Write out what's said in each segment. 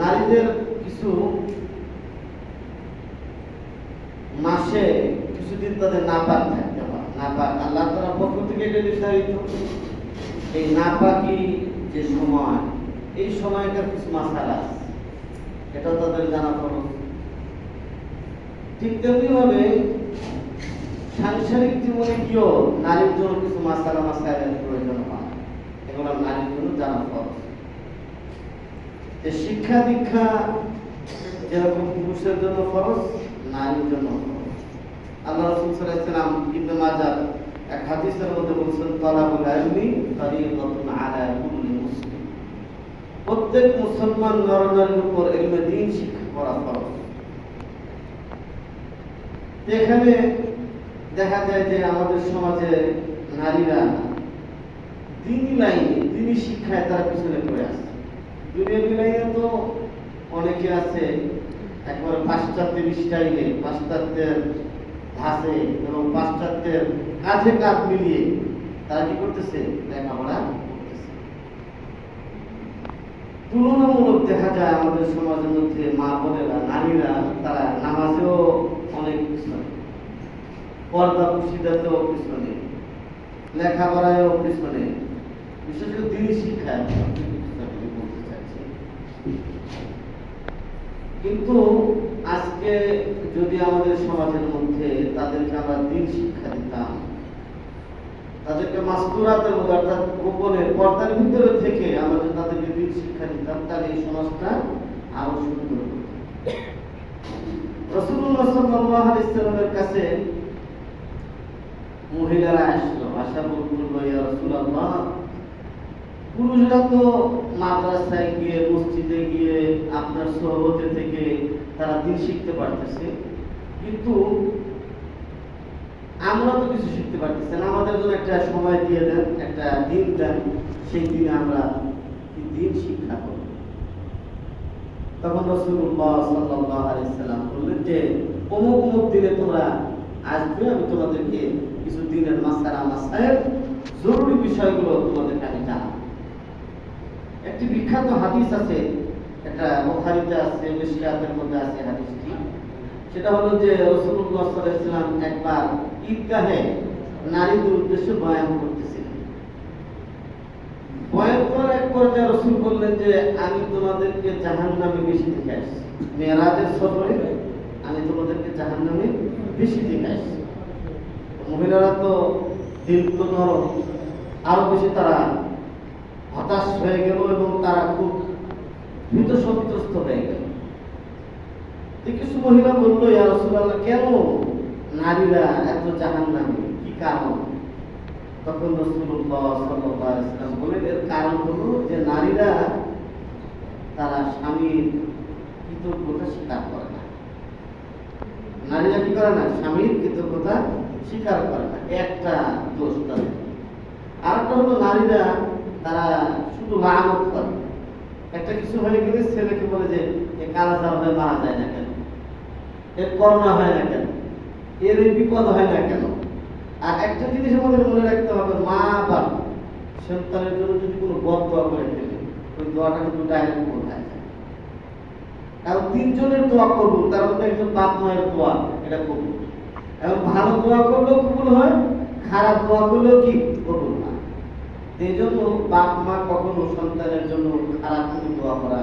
নারীদের কিছু মাসে কিছুদিন তাদের নাপাক থাকতে হয়। নাপাক, আল্লাহ তারা পক্ষ থেকে এটা নির্ধারিত। এই নাপাকি যে সময়, এই সময়কার কিছু এটাও তাদের জানা খরচ ঠিক তেমনি ভাবে সাংসারিক জীবনে গিয়েও নারীর জন্য কিছু মাসালা, মাসাইলের প্রয়োজন হয়। এগুলো নারীর জন্য জানা খরচ যে শিক্ষা দীক্ষা যেরকম পুরুষের জন্য খরচ নারীর জন্য প্রত্যেক মুসলমান উপর দ্বীন শিক্ষা ফরজ। এখানে দেখা যায় যে আমাদের সমাজে নারীরা দিনী লাইনে দিনী শিক্ষায় তারা পিছনে পড়ে আছে দুনিয়াবি লাইনে তো অনেকে আছে, একবার পাশ্চাত্যের স্টাইলে পাশ্চাত্যের ধাঁচে এবং পাশ্চাত্যের কাঁধে কাঁধ মিলিয়ে তারা কি করতেছে? লেখাপড়া করতেছে। তুলনামূলক দেখা যায় আমাদের সমাজের মধ্যে মা বোনেরা, নারীরা, তারা নামাজেও অনেক পিছনে। পর্দা পুশিদাতেও পিছনে। লেখাপড়ায়ও পিছনে। বিশেষ করে দিনী শিক্ষায়। কিন্তু আজকে যদি আমাদের সমাজের মধ্যে তাদেরকে আমরা দিন শিক্ষা দিতাম, তাদেরকে মাস্তুরাতের মধ্যে অর্থাৎ গোপনে পর্দার ভিতরে থেকে আমরা যদি তাদেরকে দিন শিক্ষা দিতাম, তাহলে এই সমাজটা আরও সুন্দর রসুল্লাহ কাছে মহিলারা আসলো আশা বলল, ইয়া রাসূলুল্লাহ পুরুষরা তো মাদ্রাসায় গিয়ে, মসজিদে গিয়ে আপনার সহবতে থেকে তারা দিন শিখতে পারতেছে। কিন্তু আমরা তো কিছু শিখতে পারতেছি না। আমাদের জন্য একটা সময় দিয়ে দেন, একটা দিন দেন, সেই দিনে আমরা দিন শিক্ষা করব। তখন রসুল্লাহ সাল্লাহ আলাইসাল্লাম বললেন যে, অমুক অমুক দিনে তোমরা আসবে, আমি তোমাদেরকে কিছু দিনের মাসারা মাসায়ের জরুরি বিষয়গুলো জানাব একটি বিখ্যাত হাদিস আছে এটা বুখারীতে আছে মিশকাতের মধ্যে আছে হাদিসটি। সেটা হলো যে আলাইহি ওয়াসাল্লাম একবার ঈদগাহে নারীদের উদ্দেশ্যে বয়ান করতেছিলেন। বয়ান করার এক পর্যায়ে রাসূল বললেন যে, আমি তোমাদেরকে জাহান্নামে বেশি দেখে আসছি। মেরাজের সফরে আমি তোমাদেরকে জাহান্নামে বেশি দেখে আসছি। মহিলারা তো দিল তো নরম, আরও বেশি তারা হতাশ হয়ে গেল এবং তারা খুব ভীত সন্ত্রস্ত হয়ে গেল। কিছু মহিলা বলল, ইয়া রাসূলুল্লাহ, কেন নারীরা এত জাহান নামে কি কারণ? তখন বলেন এর কারণ হলো যে নারীরা তারা স্বামীর কৃতজ্ঞতা স্বীকার করে না। নারীরা কি করে না? স্বামীর কৃতজ্ঞতা স্বীকার করে না। একটা দোষ তাদের। আরেকটা হলো নারীরা তারা শুধু লানত করে। একটা কিছু হয়ে গেলে ছেলেকে বলে যে কালাচার হয়ে মারা যায় না কেন? এর করোনা হয় না কেন? এর বিপদ হয় না কেন? আর একটা জিনিস আমাদের মনে রাখতে হবে, মা বাপ সন্তানের জন্য যদি কোনো বদ দোয়া করে ফেলে, ওই দোয়াটা কিন্তু ডাইরেক্ট বোঝায় যায়। কারণ তিনজনের দোয়া কবুল, তার মধ্যে একজন বাপ মায়ের দোয়া, এটা কবুল। এবং ভালো দোয়া করলেও কবুল হয়, খারাপ দোয়া করলেও কি? হয় এই জন্য বাপ মা কখনো সন্তানের জন্য খারাপ কোনো দোয়া করা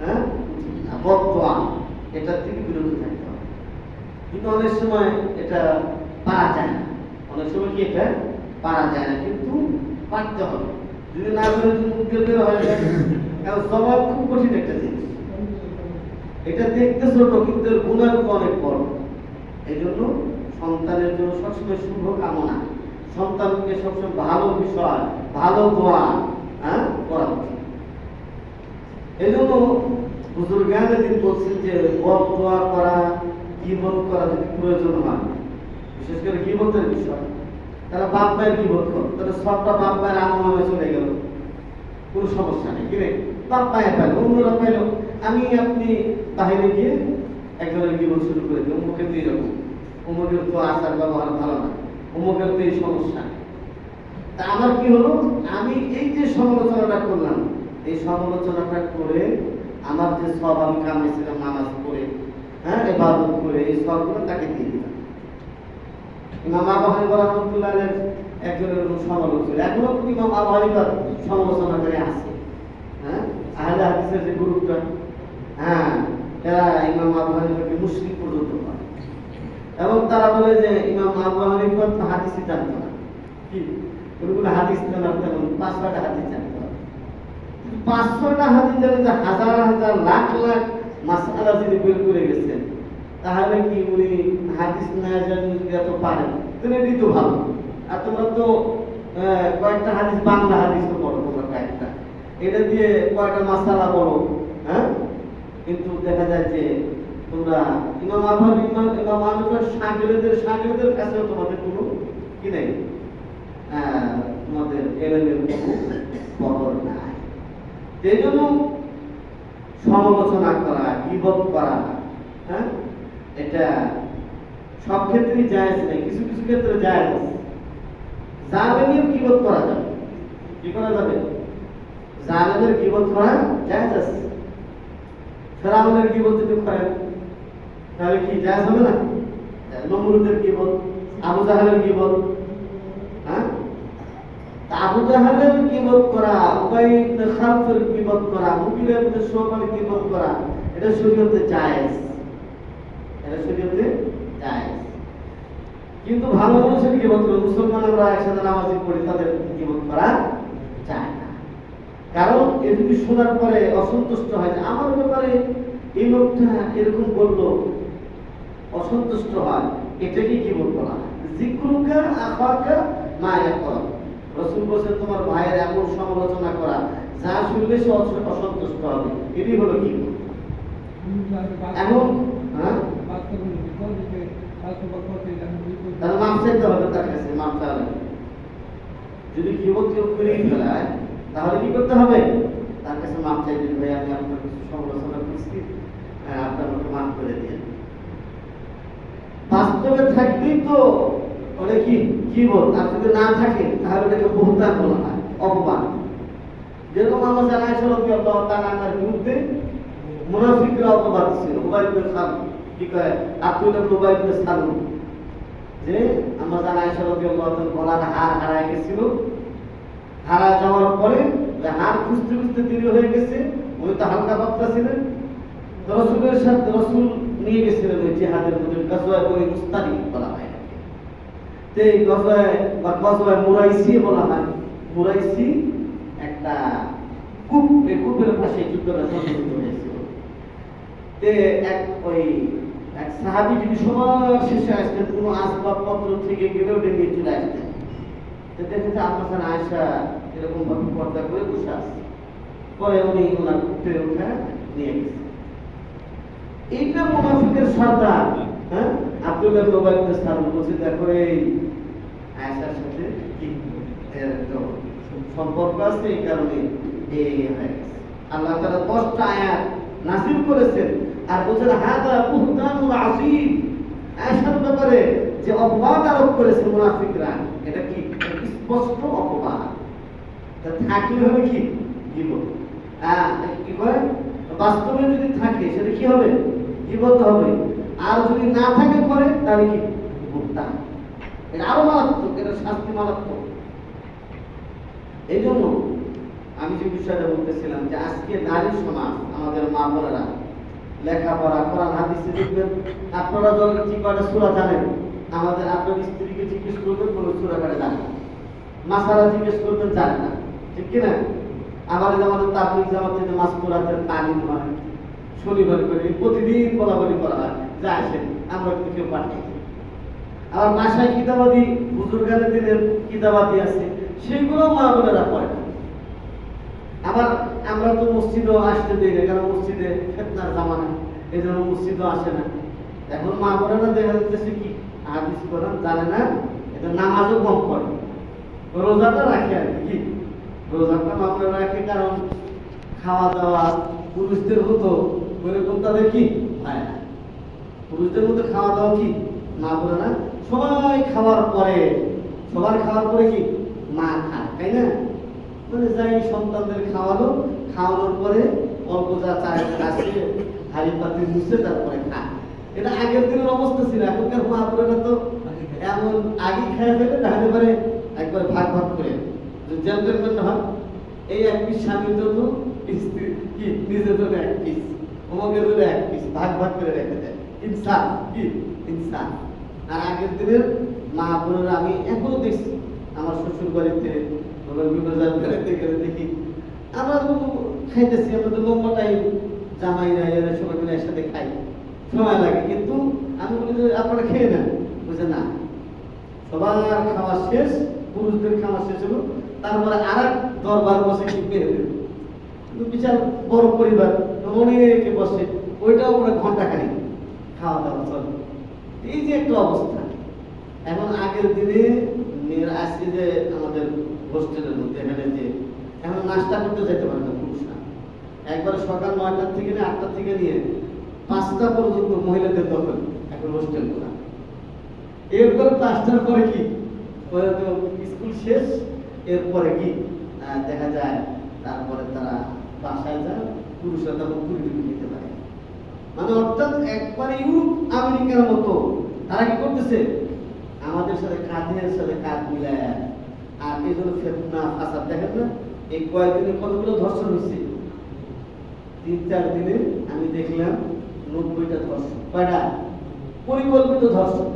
হ্যাঁ? বদ এটার থেকে বিরত থাকতে হবে। কিন্তু অনেক সময় এটা পারা যায় না। অনেক সময় কি এটা পারা যায় না, কিন্তু পারতে হবে। যদি না করে মুখ দিয়ে হয়ে কারণ স্বভাব খুব কঠিন একটা জিনিস। এটা দেখতে ছোট কিন্তু গুণাগুণ অনেক বড়। এই জন্য সন্তানের জন্য সবসময় শুভ কামনা। সন্তানকে সবসময় ভালো বিষয় ভালো দোয়া হ্যাঁ? করা এই জন্য হুজুর জ্ঞানে দিন বলছেন যে বদ দোয়া করা জীবন করা যদি প্রয়োজন হয়, বিশেষ করে গিবতের বিষয় তারা বাপ মায়ের গিবত কর তাহলে সবটা বাপ মায়ের আমল চলে গেল। কোনো সমস্যা নেই কিনে বাপ মায়ের পাইল, অন্যরা পাইল। আমি, আপনি বাহিরে গিয়ে একজনের গিবত শুরু করে দিই, অমুকের তো এরকম। অমুকের তো আচার ব্যবহার ভালো না, অমুকের তো এই সমস্যা। তা আমার কি হলো? আমি এই যে সমালোচনাটা করলাম, এই সমালোচনাটা করে আমার যে সব আমি কামাইছিলাম নামাজ পড়ে হ্যাঁ এবাদত করে, এই সবগুলো তাকে দিয়ে দিলাম। ইমাম আবু হানিফা রহমতুল্লাহ আলাইহির একজন এরকম সমালোচক। ছিল এখনও কিন্তু ইমাম সমালোচনা করে আছে। হ্যাঁ আহলে হাদিসের যে গ্রুপটা হ্যাঁ এরা ইমাম আবু মুশরিক পর্যন্ত করে এবং তারা বলে যে ইমাম আবু হানিফা জানতো না। কি? ওইগুলো হাজার লাখ লাখ তাহলে কি উনি হাদিস না পারেন? তাহলে এটাই তো ভালো আর তোমরা তো কয়েকটা হাদিস, বাংলা হাদিস তো তোমরা কয়েকটা। এটা দিয়ে কয়েকটা মাসালা পড়ো হ্যাঁ? কিন্তু দেখা যায় যে তোমরা ইমাম আবহার ইমাম ইমাম আবহার সাগরেদের সাগরেদের তোমাদের কোনো কি নেই? তোমাদের এলেমের কোনো নাই। সেই জন্য সমালোচনা করা, গিবত করা হ্যাঁ? এটা সব ক্ষেত্রেই জায়েজ নেই, কিছু কিছু ক্ষেত্রে জায়েজ আছে। জালেমের গিবত করা যাবে। কি করা যাবে? জালেমের গিবত করা জায়েজ আছে। ফেরাউনের গিবত যদি করেন, তাহলে কি জায়েজ হবে না? নমরুদের গিবত, আবু জাহেলের তা আবু জাহেলের গিবত করা, উবাই ইবনে খালফের গিবত করা, মুগিরা ইবনে শুবার গিবত করা, এটা শরীয়তে জায়েজ। এটা শরীয়তে জায়েজ। কিন্তু ভালো মানুষের গিবত করে মুসলমান আমরা একসাথে নামাজি পড়ি, তাদের গিবত করা যায় না। কারণ এ যদি শোনার পরে অসন্তুষ্ট হয়, যে আমার ব্যাপারে এই লোকটা এরকম বলল, অসন্তুষ্ট হয়, এটাকে কি বলব না জিক্রুকা আফাকা মা ইয়াকর রসুল বলছেন তোমার ভাইয়ের এমন সমালোচনা করা যা শুনলে সে অসন্তুষ্ট হবে। এটি হলো কি? এখন হ্যাঁ? যদি তাহলে কি করতে হবে? তার কাছে মাপ চাইতে ভাই আমি আপনার কিছু সমালোচনা করছি। হ্যাঁ, আপনি আমাকে মাফ করে দিন। বাস্তবে থাকলেই তো ওটা কি? কি বল? আর যদি না থাকে, তাহলে ওটাকে বহুতান বলা হয় অপমান যেরকম আমরা জানাই সরবি আল্লাহ তাআলার বিরুদ্ধে মুনাফিকরা অপবাদ ছিল উবাই ইবনে খালদ, কি কয়? আব্দুল ইবনে উবাই ইবনে সালুল যে আমরা জানাই সরবি আল্লাহ গলার হার হারায় গেছিল। হারা যাওয়ার পরে হার খুঁজতে খুঁজতে দেরি হয়ে গেছে। উনি তো হালকা পাতলা ছিলেন। রসুলের সাথে রসুল নিয়ে গেছিলেন ওই জিহাদের মধ্যে, গজওয়ায় বই মুস্তারি বলা এই গজওয়ায় গজওয়ায় মুরাইসি বলা হয়। মুরাইসি একটা কূপ, এই কূপের পাশে যুদ্ধটা সংঘটিত হয়েছিল তে এক ওই এক সাহাবি যদি সবার শেষে আসতেন, কোনো আসবাবপত্র থেকে গেলে ওটা নিয়ে চলে আসতেন। তো দেখেন যে আপনার আয়সা এরকম ভাবে পর্দা করে বসে আছে। পরে উনি ওনার উঠে উঠে নিয়ে গেছে। এইটা মুনাফিকের সর্দার হ্যাঁ? আব্দুল্লাহ মোবাইলের স্থান বলছে দেখো এই আয়সার সাথে সম্পর্ক আছে এই কারণে এই আল্লাহ তাআলা দশটা আয়াত নাসিল করেছেন আর বলছেন হাদা বুহতানুল আসীম আয়সার ব্যাপারে যে অপবাদ আরোপ করেছে মুনাফিকরা, এটা কি স্পষ্ট অপবাদ? তা থাকলে হবে কি? হ্যাঁ কি করে বাস্তবে যদি থাকে, সেটা কি হবে? জীবন হবে। আর যদি না থাকে পরে, তাহলে কি? এটা আরও মারাত্মক, এটা শাস্তি মারাত্মক। এই জন্য আমি যে বিষয়টা বলতেছিলাম যে আজকে নারী সমাজ, আমাদের মা বোনেরা লেখাপড়া, কোরআন, হাদিসে দেখবেন, আপনারা যখন কি করে সুরা জানেন, আমাদের আপনার স্ত্রীকে জিজ্ঞেস করবেন, কোনো সুরা করে জানে না। মাসারা জিজ্ঞেস করবেন, জানে না। ঠিক কিনা? আমাদের আমাদের তাবলিক জামাতে যে মাস কোরআতের তালিম হয় শনিবার করে প্রতিদিন বলাবলি করা হয়। যা আসেন আমরা কিন্তু কেউ পাঠাই আবার বাসায় কিতাবাদি বুজুর্গানের দিনের কিতাবাদি আছে সেগুলো মা বোনেরা পড়ে। আবার আমরা তো মসজিদও আসতে দিই না, কারণ মসজিদে ফেতনার জামানা এই জন্য মসজিদও আসে না। এখন মা বোনেরা দেখা যাচ্ছে কি, হাদিস কোরআন জানে না এটা নামাজও কম পড়ে। রোজাটা রাখে আর কি রোজাটা মা রাখে, কারণ খাওয়া দাওয়া, পুরুষদের হতো, ওইরকম তাদের কি পুরুষদের মধ্যে খাওয়া দাওয়া কি? মা বলে না। সবাই খাওয়ার পরে, সবার খাওয়ার পরে কি? মা খায়, তাই না? মানে যাই সন্তানদের খাওয়ালো, খাওয়ানোর পরে অল্প যা চায় আসে হাড়ি পাতি মুছে তারপরে খা এটা আগের দিনের অবস্থা ছিল, এখনকার মহাপুরেরা তো এমন আগে খেয়ে ফেলে, তাহলে পরে একবার ভাগ ভাগ করে। জেন্টেলম্যান হয়, এই এক পিস স্বামীর জন্য স্ত্রী, কি? নিজের জন্য এক পিস অমকের জন্য এক পিস ভাগ ভাগ করে রেখে দেয়। ইনসান কি ইনসান আর আগের দিনের মা বোনেরা আমি এখনও দেখছি, আমার শ্বশুর বাড়িতে আমার বিনোদন বেড়াতে গেলে দেখি, আমরা তো খাইতেছি, আমরা তো লম্বা টাইম জামাইরা এরা সবাই মিলে একসাথে খাই। সময় লাগে, কিন্তু আমি বলি যে আপনারা খেয়ে নেন। বুঝে না। সবার খাওয়া শেষ, পুরুষদের খাওয়া শেষ হলো, তারপরে আর এক দরবার বসে কি পেয়ে দেবে কিন্তু বিশাল বড় পরিবার, অনেকে বসে, ওইটাও ওরা ঘণ্টা খানি খাওয়া দাওয়া চলে। এই যে একটা অবস্থা। এখন আগের দিনে আজকে যে আমাদের হোস্টেলের মধ্যে এখানে যে, এখন নাস্তা করতে যেতে পারে না পুরুষরা। একবার সকাল নয়টার থেকে নিয়ে আটটার থেকে নিয়ে পাঁচটা পর্যন্ত মহিলাদের দখল এখন হোস্টেল করা। এরপরে পাঁচটার পরে কি? স্কুল শেষ, এরপরে কি? দেখা যায় তারপরে তারা বাসায় যায়, পুরুষরা তখন পারে মানে অর্থাৎ একবারে ইউরোপ, আমেরিকার মতো। তারা কি করতেছে? আমাদের সাথে কাঁধের সাথে কাঁধ মিলায়? আর এই জন্য ফেতনা, ফাসাদ, দেখেন না? এই কয়েকদিনে কতগুলো ধর্ষণ হয়েছে? তিন, চার দিনে আমি দেখলাম নব্বইটা ধর্ষণ। কয়টা? পরিকল্পিত ধর্ষণ।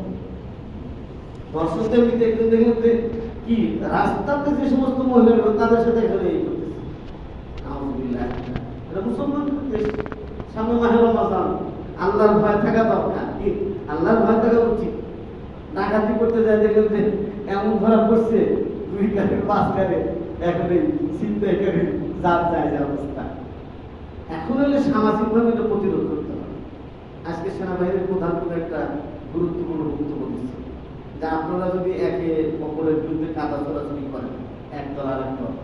ধর্ষণদের ভিতরে একদিন দেখলাম যে কি, রাস্তাতে যে সমস্ত মহিলাগুলো তাদের সাথে এখানে এই করতেছে। আলহামদুলিল্লাহ এটা মুসলমানদের দেশ? সামনে মাহে রমাজান আল্লাহর ভয় থাকা দরকার। কি? আল্লাহর ভয় থাকা উচিত। ডাকাতি করতে যায় দেখলাম যে এমন ধরা পড়ছে, দুই গাড়ি পাঁচ গাড়ি এখানে চিন্তাই করে যার যায় যে অবস্থা। এখন হলে সামাজিকভাবে এটা প্রতিরোধ করতে হবে। আজকে সেনাবাহিনীর প্রধান কোনো একটা গুরুত্বপূর্ণ বক্তব্য দিচ্ছে। যে আপনারা যদি একে অপরের বিরুদ্ধে কাদা চলাচলি করেন, এক দল আর এক দল,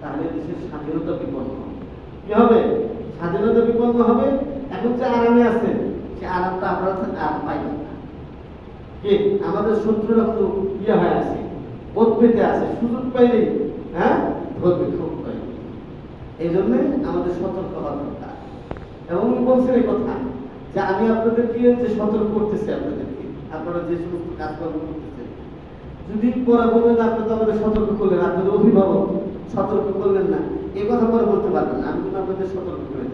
তাহলে দেশের স্বাধীনতা বিপন্ন হবে। স্বাধীনতা বিপন্ন হবে। এখন যে আরামে সে আরামটা তো আর না। কি? আমাদের শত্রুরা তো ইয়ে হয়ে আছে পেতে আছে। সুযোগ পাইলেই হ্যাঁ? পাইবে এই জন্য আমাদের সতর্ক হওয়া দরকার। এবং বলছেন এই কথা, যে আমি আপনাদেরকে যে সতর্ক করতেছি আপনাদেরকে, আপনারা যে সমস্ত কাজকর্ম করতেছেন, যদি পরে বলবেন আপনি তো আমাদের সতর্ক করলেন আপনাদের অভিভাবক, সতর্ক করলেন না, এ কথা পরে বলতে পারবেন না। আমি সতর্ক করে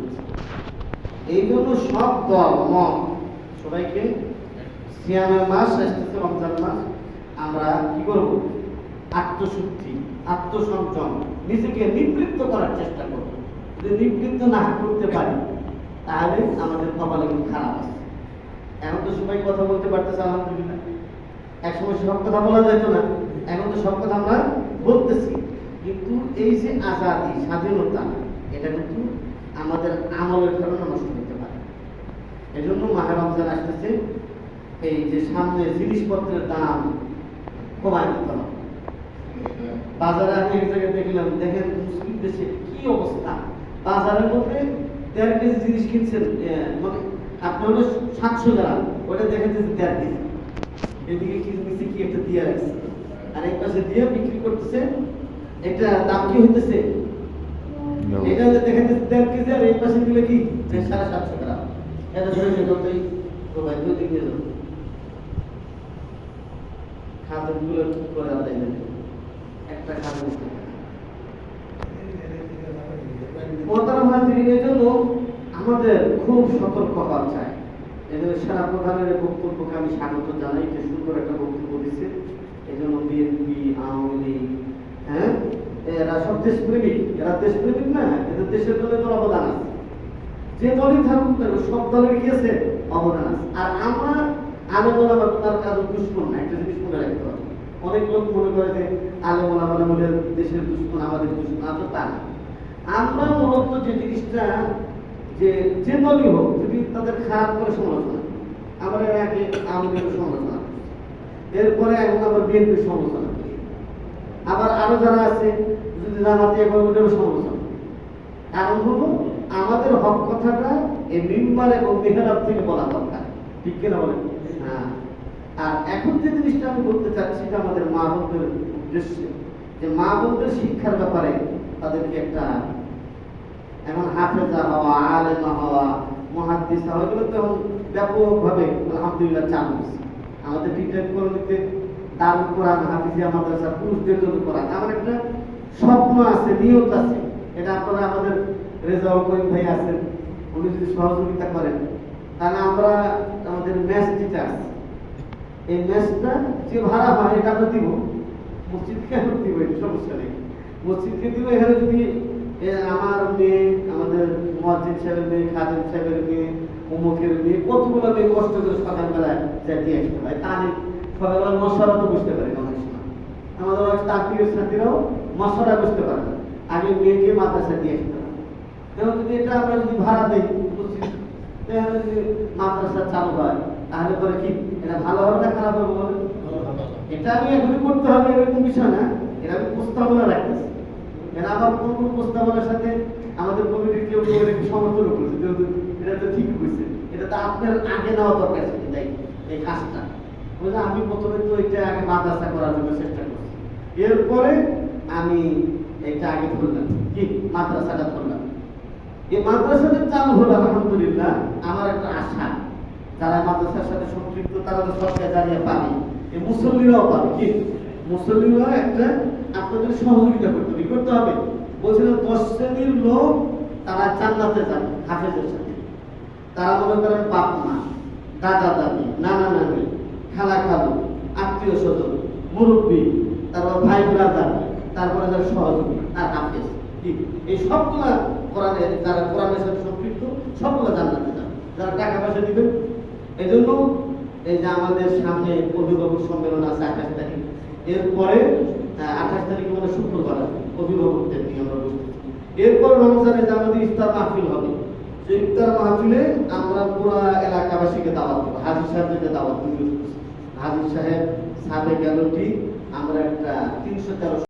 এই জন্য সব দল সবাইকে মাস, আসতেছে রমজান মাস। আমরা কি করব? আত্মশুদ্ধি, আত্মসংযম, নিজেকে নিবৃত্ত করার চেষ্টা করব। যদি নিবৃত্ত না করতে পারি, তাহলে আমাদের কপালে কিন্তু খারাপ আছে। এখন তো সবাই কথা বলতে পারতেছে, আলহামদুলিল্লাহ। একসময় সব কথা বলা যেত না, এখন তো সব কথা আমরা বলতেছি। কিন্তু এই যে আজাদি, স্বাধীনতা এটা কিন্তু আমাদের আমলের কারণে নষ্ট হতে পারে। এই জন্য মাহের রমজান আসতেছে, এই যে সামনে জিনিসপত্রের দাম কমায় দিতে হবে। বাজারে আমি এক জায়গায় দেখলাম, দেখেন মুসলিম দেশে কি অবস্থা। বাজারের মধ্যে দেড় কেজি জিনিস কিনছেন মানে আপনার হলো সাতশো গ্রাম, ওটা দেখেন যে দেড় কেজি। এদিকে কি নিচে কি একটা দিয়ে রাখছে আর এক পাশে দিয়ে বিক্রি করতেছে, একটা দাম কি হইতেছে? এটা হলে দেখা দেড় কেজি আর এই পাশে দিলে কি? সাড়ে সাতশো গ্রাম। এটা ধরে নিয়ে যাও তাই দুই দিক খাদ্যগুলো ঠিক করে আদায় নেবে একটা খাদ্য মোহতারাম হাজিরিন এই জন্য আমাদের খুব সতর্ক হওয়া চাই। এই জন্য সেনা প্রধানের বক্তব্যকে আমি স্বাগত জানাই যে সুন্দর একটা বক্তব্য দিচ্ছে। এই জন্য বিএনপি আওয়ামী লীগ হ্যাঁ? এরা সব দেশপ্রেমিক। এরা দেশপ্রেমিক না এদের দেশের জন্য তো অবদান আছে। যে দলই থাকুক কেন, সব দলের আছে? অবদান আছে। আর আমরা আলোচনা বা তার কাজ দুশ্মন না একটা জিনিস মনে রাখতে হবে। অনেক লোক মনে করে যে আলোচনা মানে বলে দেশের দুশ্মন আমাদের দুশ্মন আসলে তা না। আমরা মূলত যে জিনিসটা যে যে দলই হোক যদি তাদের খারাপ করে সমালোচনা আমরা আগে লীগের সমালোচনা এরপরে এখন আবার বিএনপির সমালোচনা আবার আরও যারা আছে, যদি জামাতে একবার ওটারও সমালোচনা। কারণ আমাদের হক কথাটা এই এবং মেহরাব থেকে বলা দরকার। ঠিক কিনা বলেন? হ্যাঁ। আর এখন যে জিনিসটা আমি বলতে চাচ্ছি যে আমাদের মা বোনদের উদ্দেশ্যে। যে মা বোনদের শিক্ষার ব্যাপারে তাদেরকে একটা এখন হাফেজা হওয়া, আলেমা হওয়া, মহাদ্দিসা হওয়া, এগুলো তো এখন ব্যাপকভাবে আলহামদুলিল্লাহ চালু আমাদের ডিটেল কলোনিতে দারুল কোরআন হাফিজিয়া মাদ্রাসা পুরুষদের জন্য কোরআন। আমার একটা স্বপ্ন আছে, নিয়ত আছে। এটা আপনারা আমাদের রেজাউল করিম ভাই আছেন, উনি যদি সহযোগিতা করেন, তাহলে আমরা আমাদের ম্যাচ টিচার এই ম্যাচটা যে ভাড়া হয়, এটা আমরা দিব। মসজিদকে আমরা দিব, এটা সমস্যা নেই। মসজিদকে দিব, এখানে যদি আমার মেয়ে, আমাদের মসজিদ সাহেবের মেয়ে, খাদেম সাহেবের মেয়ে অমুকের মেয়ে, কতগুলো মেয়ে কষ্ট করে সকালবেলায় যা দিয়ে আসতে হয়, তাহলে সকালবেলা মশলা তো বুঝতে পারে না আমাদের অনেক তাত্ত্বিক সাথীরাও মশলা বুঝতে পারে না। আগে মেয়েকে মাদ্রাসা দিয়ে আসতে হয় এবং যদি এটা আমরা যদি ভাড়া দিই তাহলে যদি মাদ্রাসা চালু হয়, তাহলে পরে কি? এটা ভালো হবে না খারাপ হবে বলেন এটা আমি এখনই করতে হবে, এরকম বিষয় না। এটা আমি প্রস্তাবনা রাখতেছি। এটা আমার কোন কোন প্রস্তাবনার সাথে আমাদের কমিটির কেউ কেউ এটাকে সমর্থন করেছে? যেহেতু এটা তো ঠিক হয়েছে এটা তো আপনার আগে নেওয়া দরকার ছিল তাই এই কাজটা। বুঝলে আমি প্রথমে তো এটা আগে মাদ্রাসা করার জন্য চেষ্টা করছি। এরপরে আমি এটা আগে ধরলাম। কি? মাদ্রাসাটা ধরলাম। এই মাদ্রাসাটা চালু হলো, আলহামদুলিল্লাহ, আমার একটা আশা। যারা মাদ্রাসার সাথে সম্পৃক্ত, তারা তো সরকার জানিয়ে পাবে। এই মুসল্লিরাও পাবে। কি? মুসল্লিরা একটা আপনাদের সহযোগিতা করতে হবে। করতে হবে? বলছিলাম, দশ শ্রেণির লোক তারা জান্নাতে যাবে, হাফেজের সাথে। তারা মনে করেন বাপ মা দাদা দাদি নানা নানি খালা খালু, আত্মীয় স্বজন, মুরব্বী, তারপর ভাই ব্রাদার তারপরে যারা সহযোগী আর হাফেজ, কি? এই সবগুলা কোরআনের যারা কোরআনের সাথে সম্পৃক্ত, সবগুলা জান্নাতে যারা টাকা পয়সা দিবেন এই জন্য এই যে আমাদের সামনে অভিভাবক সম্মেলন আছে আঠাশ তারিখ, এরপরে আঠাশ তারিখ মানে শুক্রবার আছে অভিভাবকদের নিয়ে আমরা বসতেছি এরপর রমজানে যে আমাদের ইফতার মাহফিল হবে। সেই ইফতার মাহফিলে আমরা পুরো এলাকাবাসীকে দাওয়াত দেবো, হাজির সাহেবকে দাওয়াত দেবো। হাজির সাহেব সাবেক ঠিক আমরা একটা তিনশো তেরো